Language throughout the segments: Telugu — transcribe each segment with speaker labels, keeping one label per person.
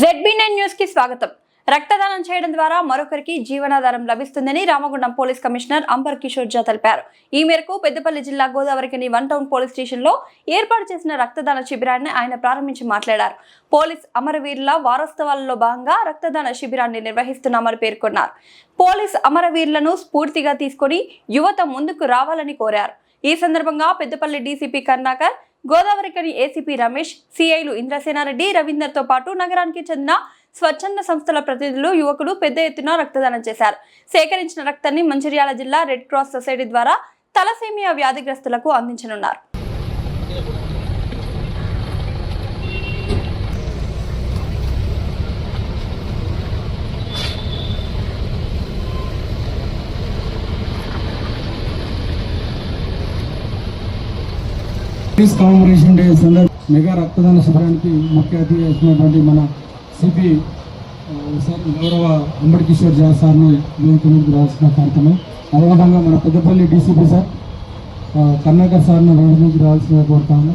Speaker 1: జెడ్బీ నైన్ న్యూస్కి స్వాగతం. రక్తదానం చేయడం ద్వారా మరొకరికి జీవనాధారం లభిస్తుందని Ramagundam police commissioner amber Kishore Jha తెలిపారు. ఈ మేరకు పెద్దపల్లి జిల్లా గోదావరికని వన్ టౌన్ పోలీస్ స్టేషన్లో ఏర్పాటు చేసిన రక్తదాన శిబిరాన్ని ఆయన ప్రారంభించి మాట్లాడారు. పోలీస్ అమరవీరుల వారోత్సవాలలో భాగంగా రక్తదాన శిబిరాన్ని నిర్వహిస్తున్నామని పేర్కొన్నారు. పోలీస్ అమరవీరులను స్ఫూర్తిగా తీసుకొని యువత ముందుకు రావాలని కోరారు. ఈ సందర్భంగా పెద్దపల్లి డీసీపీ కర్ణాకర్ గోదావరికని ఏసీపీ రమేష్ సిఐలు ఇంద్రసేనారెడ్డి రవీందర్తో పాటు నగరానికి చెందిన స్వచ్ఛంద సంస్థల ప్రతినిధులు యువకులు పెద్ద ఎత్తున రక్తదానం చేశారు. సేకరించిన రక్తాన్ని మంచిర్యాల జిల్లా రెడ్ క్రాస్ సొసైటీ ద్వారా తలసేమియా వ్యాధిగ్రస్తులకు అందించనున్నారు.
Speaker 2: పోలీస్ కామరేషన్ డే సందర్భ మెగా రక్తదాన శిబిరానికి ముఖ్య అతిథి వచ్చినటువంటి మన సిపి సార్ గౌరవ అంబడి కిషోర్ జా సార్ని మీదకి రావాల్సిన కార్యక్రమం. అదేవిధంగా మన పెద్దపల్లి డీసీపీ సార్ కర్ణాకర్ సార్ని వేదిక మీదకి రావాల్సిన కోరుతాము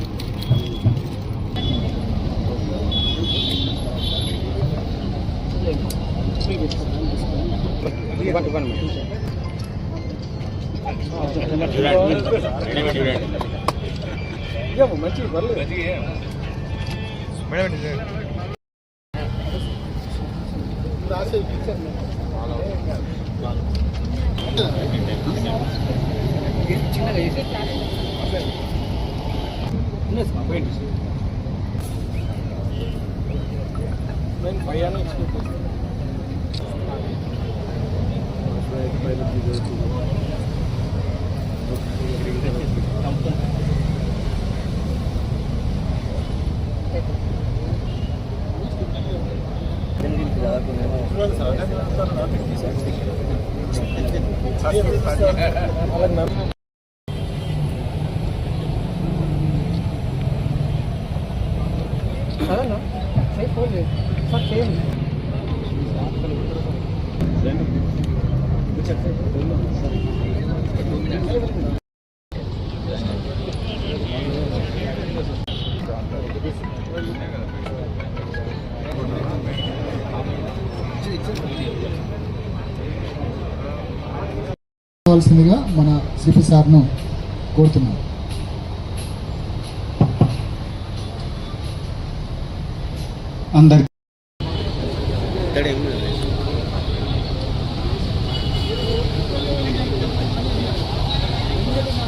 Speaker 3: మంచి పర్లేదు. మేడం రాసే పిక్చర్ చిన్నగా వేసే నేను భయాన్ని ఎక్స్పెక్ట్ చేస్తాను
Speaker 4: స్టడీ ఎంత చేశారు ప్రెజెంట్ ఏం చేశారు
Speaker 2: కావాల్సిందిగా మన సిపి సార్ను కోరుతున్నాం. అందరికి.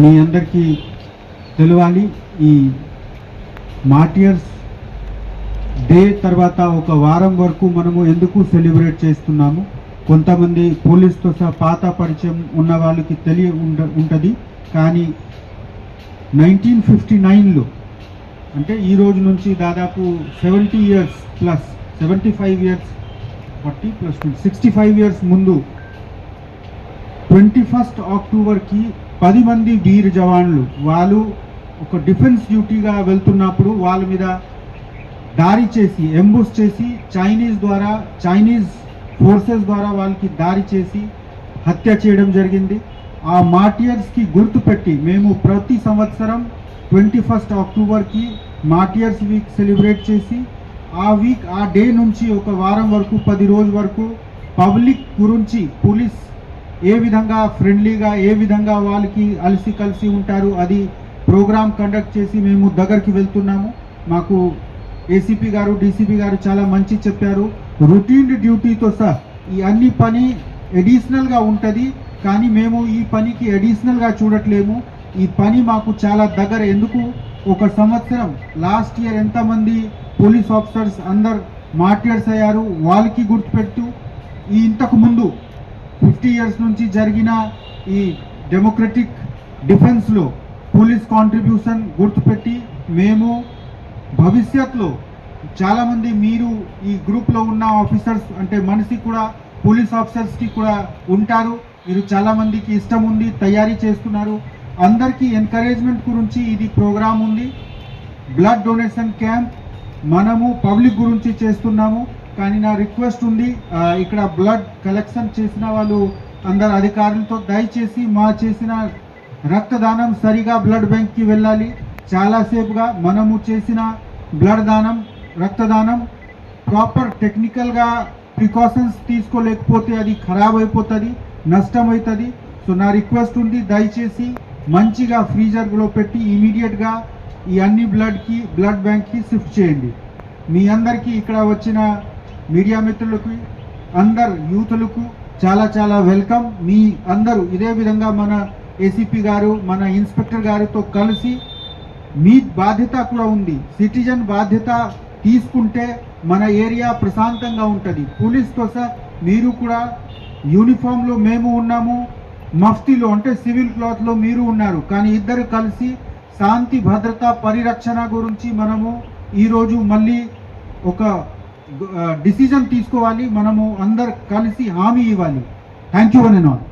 Speaker 5: మీ అందరికీ తెలియాలి ఈ మార్టియర్స్ డే తర్వాత ఒక వారం వరకు మనము ఎందుకు సెలబ్రేట్ చేస్తున్నాము? కొంతమంది పోలీస్తో సహా పాత పరిచయం ఉన్న వాళ్ళకి తెలియ ఉండ ఉంటుంది. కానీ నైన్టీన్ ఫిఫ్టీ నైన్లో అంటే ఈ రోజు నుంచి దాదాపు seventy years plus seventy five years forty plus sixty five years ముందు ట్వంటీ ఫస్ట్ అక్టోబర్కి పది మంది వీర్ జవాన్లు వాళ్ళు ఒక డిఫెన్స్ డ్యూటీగా వెళ్తున్నప్పుడు వాళ్ళ మీద దారి చేసి ఎంబూస్ చేసి చైనీస్ ద్వారా చైనీస్ ఫోర్సెస్ ద్వారా వాళ్ళకి దారి చేసి హత్య చేయడం జరిగింది. ఆ మార్టియర్స్కి గుర్తుపెట్టి మేము ప్రతి సంవత్సరం ట్వంటీ ఫస్ట్ అక్టోబర్కి మార్టియర్స్ వీక్ సెలబ్రేట్ చేసి ఆ వీక్ ఆ డే నుంచి ఒక వారం వరకు పది రోజు వరకు పబ్లిక్ గురించి పోలీస్ ఏ విధంగా ఫ్రెండ్లీగా ఏ విధంగా వాళ్ళకి అలసి కలిసి ఉంటారు అది ప్రోగ్రామ్ కండక్ట్ చేసి మేము దగ్గరికి వెళ్తున్నాము. మాకు ఏసీపీ గారు డీసీపీ గారు చాలా మంచి చెప్పారు. రొటీన్ డ్యూటీతో సహా ఈ అన్ని పని అడిషనల్గా ఉంటుంది. కానీ మేము ఈ పనికి అడిషనల్గా చూడట్లేము. ఈ పని మాకు చాలా దగ్గర. ఎందుకు? ఒక సంవత్సరం లాస్ట్ ఇయర్ ఎంతమంది పోలీస్ ఆఫీసర్స్ అందరు మార్టియర్స్ అయ్యారు? వాళ్ళకి గుర్తుపెడుతూ ఈ ఇంతకు ముందు ఫిఫ్టీ ఇయర్స్ నుంచి జరిగిన ఈ డెమోక్రటిక్ డిఫెన్స్లో పోలీస్ కాంట్రిబ్యూషన్ గుర్తుపెట్టి మేము భవిష్యత్తులో చాలామంది మీరు ఈ గ్రూప్లో ఉన్న ఆఫీసర్స్ అంటే మనిషి కూడా పోలీస్ ఆఫీసర్స్కి కూడా ఉంటారు. మీరు చాలామందికి ఇష్టం ఉంది తయారీ చేస్తున్నారు. అందరికీ ఎంకరేజ్మెంట్ గురించి ఇది ప్రోగ్రామ్ ఉంది. బ్లడ్ డొనేషన్ క్యాంప్ మనము పబ్లిక్ గురించి చేస్తున్నాము. కానీ నా రిక్వెస్ట్ ఉంది ఇక్కడ బ్లడ్ కలెక్షన్ చేసిన వాళ్ళు అందరు అధికారులతో దయచేసి మా చేసిన రక్తదానం సరిగా బ్లడ్ బ్యాంక్కి వెళ్ళాలి. చాలాసేపుగా మనము చేసిన బ్లడ్ దానం రక్తదానం ప్రాపర్ టెక్నికల్గా ప్రికాషన్స్ తీసుకోలేకపోతే అది ఖరాబ్ అయిపోతుంది నష్టం అవుతుంది సో నా రిక్వెస్ట్ ఉంది దయచేసి మంచిగా ఫ్రీజర్లో పెట్టి ఇమీడియట్గా ఈ అన్ని బ్లడ్కి బ్లడ్ బ్యాంక్కి షిఫ్ట్ చేయండి. మీ అందరికీ ఇక్కడ వచ్చిన మీడియా మిత్రులకు అందరు యూతులకు చాలా చాలా వెల్కమ్. మీ అందరూ ఇదే విధంగా మన ఏసీపీ గారు మన ఇన్స్పెక్టర్ గారితో కలిసి మీ బాధ్యత కూడా ఉంది. సిటిజన్ బాధ్యత తీసుకుంటే మన ఏరియా ప్రశాంతంగా ఉంటుంది. పోలీస్ కోసం మీరు కూడా యూనిఫామ్లో మేము ఉన్నాము. మఫ్తీలో అంటే సివిల్ క్లాత్లో మీరు ఉన్నారు. కానీ ఇద్దరు కలిసి శాంతి భద్రత పరిరక్షణ గురించి మనము ఈరోజు మళ్ళీ ఒక డిసిజన్ తీసుకోవాలి. మనము అందరు కలిసి హామీ ఇవ్వాలి. థ్యాంక్ యూ అని ఆల్